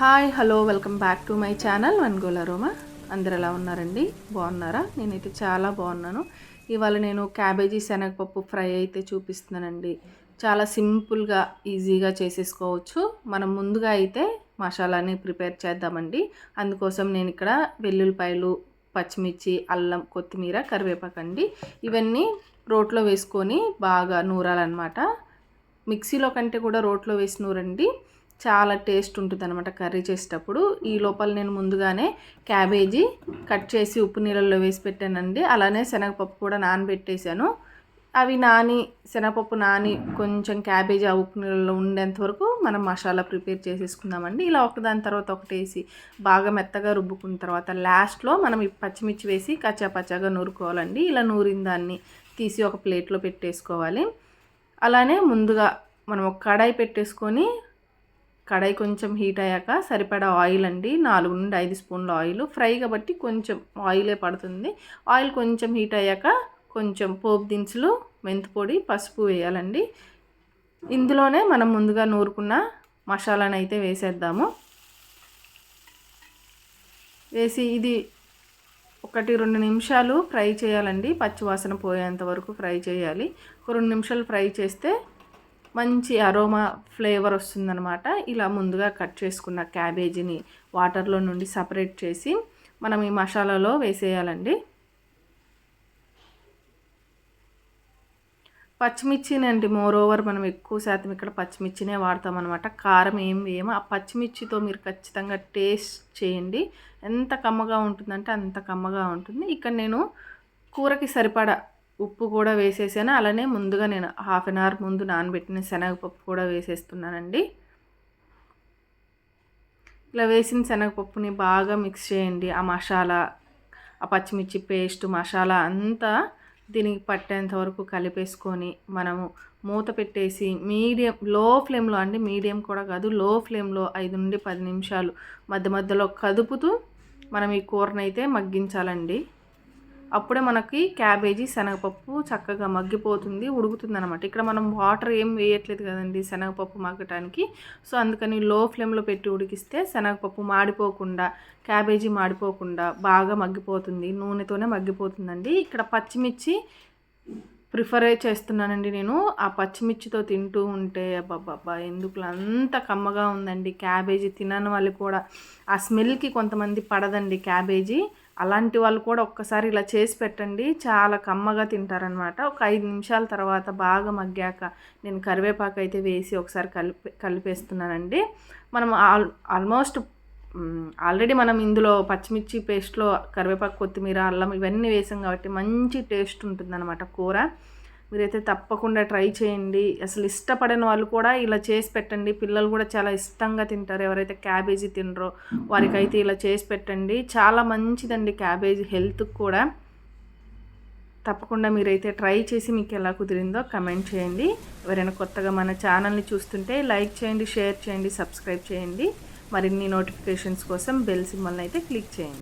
Hi hello welcome back to my channel వన్గోల రోమా అందరు ఎలా ఉన్నారండి? బాగున్నారా? నేనైతే చాలా బాగున్నాను. ఇవాళ నేను క్యాబేజీ శనగపప్పు ఫ్రై అయితే చూపిస్తున్నానండి. చాలా సింపుల్గా ఈజీగా చేసేసుకోవచ్చు. మనం ముందుగా అయితే మసాలాని ప్రిపేర్ చేద్దామండి. అందుకోసం నేను ఇక్కడ వెల్లుల్లిపాయలు పచ్చిమిర్చి అల్లం కొత్తిమీర కరివేపాకండి. ఇవన్నీ రోట్లో వేసుకొని బాగా నూరాలన్నమాట. మిక్సీలో కంటే కూడా రోట్లో వేసి నూరండి. చాలా టేస్ట్ ఉంటుంది అనమాట కర్రీ చేసేటప్పుడు. ఈ లోపల నేను ముందుగానే క్యాబేజీ కట్ చేసి ఉప్పు నీళ్ళల్లో వేసి పెట్టానండి. అలానే శనగపప్పు కూడా నానబెట్టేశాను. అవి నాని శనగపప్పు నాని కొంచెం క్యాబేజీ ఆ ఉప్పు నీళ్ళలో ఉండేంత వరకు మనం మసాలా ప్రిపేర్ చేసేసుకుందామండి. ఇలా ఒకదాని తర్వాత ఒకటి వేసి బాగా మెత్తగా రుబ్బుకున్న తర్వాత లాస్ట్లో మనం ఈ పచ్చిమిర్చి వేసి కచ్చా పచ్చాగా నూరుకోవాలండి. ఇలా నూరిన దాన్ని తీసి ఒక ప్లేట్లో పెట్టేసుకోవాలి. అలానే ముందుగా మనం ఒక కడాయి పెట్టేసుకొని కడాయి కొంచెం హీట్ అయ్యాక సరిపడా ఆయిల్ అండి. నాలుగు నుండి ఐదు స్పూన్ల ఆయిల్. ఫ్రై కాబట్టి కొంచెం ఆయిలే పడుతుంది. ఆయిల్ కొంచెం హీట్ అయ్యాక కొంచెం పోపు దినుసులు మెంతిపొడి పసుపు వేయాలండి. ఇందులోనే మనం ముందుగా నూరుకున్న మసాలాను అయితే వేసేద్దాము. వేసి ఇది ఒకటి రెండు నిమిషాలు ఫ్రై చేయాలండి. పచ్చివాసన పోయేంత వరకు ఫ్రై చేయాలి. ఒక రెండు నిమిషాలు ఫ్రై చేస్తే మంచి అరోమా ఫ్లేవర్ వస్తుందనమాట ఇలా ముందుగా కట్ చేసుకున్న క్యాబేజీని వాటర్లో నుండి సపరేట్ చేసి మనం ఈ మసాలాలో వేసేయాలండి. పచ్చిమిర్చినండి మోర్ ఓవర్ మనం ఎక్కువ శాతం ఇక్కడ పచ్చిమిర్చినే వాడతాం అనమాట కారం ఏం వేయము. ఆ పచ్చిమిర్చితో మీరు ఖచ్చితంగా టేస్ట్ చేయండి. ఎంత కమ్మగా ఉంటుందంటే అంత కమ్మగా ఉంటుంది. ఇక్కడ నేను కూరకి సరిపడా ఉప్పు కూడా వేసేసాను. అలానే ముందుగా నేను హాఫ్ అన్ అవర్ ముందు నానబెట్టిన శనగపప్పు కూడా వేసేస్తున్నానండి. ఇలా వేసిన శనగపప్పుని బాగా మిక్స్ చేయండి. ఆ మసాలా ఆ పచ్చిమిర్చి పేస్ట్ మసాలా అంతా దీనికి పట్టేంత వరకు కలిపేసుకొని మనము మూత పెట్టేసి మీడియం లో ఫ్లేమ్లో అండి మీడియం కూడా కాదు లో ఫ్లేమ్లో ఐదు నుండి పది నిమిషాలు మధ్య మధ్యలో కదుపుతూ మనం ఈ కూరనైతే మగ్గించాలండి. అప్పుడే మనకి క్యాబేజీ శనగపప్పు చక్కగా మగ్గిపోతుంది ఉడుకుతుంది అనమాట ఇక్కడ మనం వాటర్ ఏం వేయట్లేదు కదండి శనగపప్పు మగ్గటానికి. సో అందుకని లో ఫ్లేమ్లో పెట్టి ఉడికిస్తే శనగపప్పు మాడిపోకుండా క్యాబేజీ మాడిపోకుండా బాగా మగ్గిపోతుంది. నూనెతోనే మగ్గిపోతుందండి. ఇక్కడ పచ్చిమిర్చి ప్రిఫర్ చేస్తున్నానండి నేను. ఆ పచ్చిమిర్చితో తింటూ ఉంటే అబ్బాబ్బా ఎందుకు అంత కమ్మగా ఉందండి క్యాబేజీ. తినని వాళ్ళు కూడా ఆ స్మెల్కి కొంతమంది పడదండి క్యాబేజీ. అలాంటి వాళ్ళు కూడా ఒక్కసారి ఇలా చేసి పెట్టండి. చాలా కమ్మగా తింటారనమాట ఒక ఐదు నిమిషాల తర్వాత బాగా మగ్గాక నేను కరివేపాకు అయితే వేసి ఒకసారి కలిపి కలిపేస్తున్నానండి. మనం ఆల్ ఆల్మోస్ట్ ఆల్రెడీ మనం ఇందులో పచ్చిమిర్చి పేస్ట్లో కరివేపాకు కొత్తిమీర అల్లం ఇవన్నీ వేసాం కాబట్టి మంచి టేస్ట్ ఉంటుందన్నమాట కూర. మీరైతే తప్పకుండా ట్రై చేయండి. అసలు ఇష్టపడని వాళ్ళు కూడా ఇలా చేసి పెట్టండి. పిల్లలు కూడా చాలా ఇష్టంగా తింటారు. ఎవరైతే క్యాబేజీ తినరో వారికైతే ఇలా చేసి పెట్టండి. చాలా మంచిదండి క్యాబేజీ హెల్త్కి కూడా. తప్పకుండా మీరైతే ట్రై చేసి మీకు ఎలా కుదిరిందో కమెంట్ చేయండి. ఎవరైనా కొత్తగా మన ఛానల్ని చూస్తుంటే లైక్ చేయండి షేర్ చేయండి సబ్స్క్రైబ్ చేయండి. మరిన్ని నోటిఫికేషన్స్ కోసం బెల్ సింబల్ని అయితే క్లిక్ చేయండి.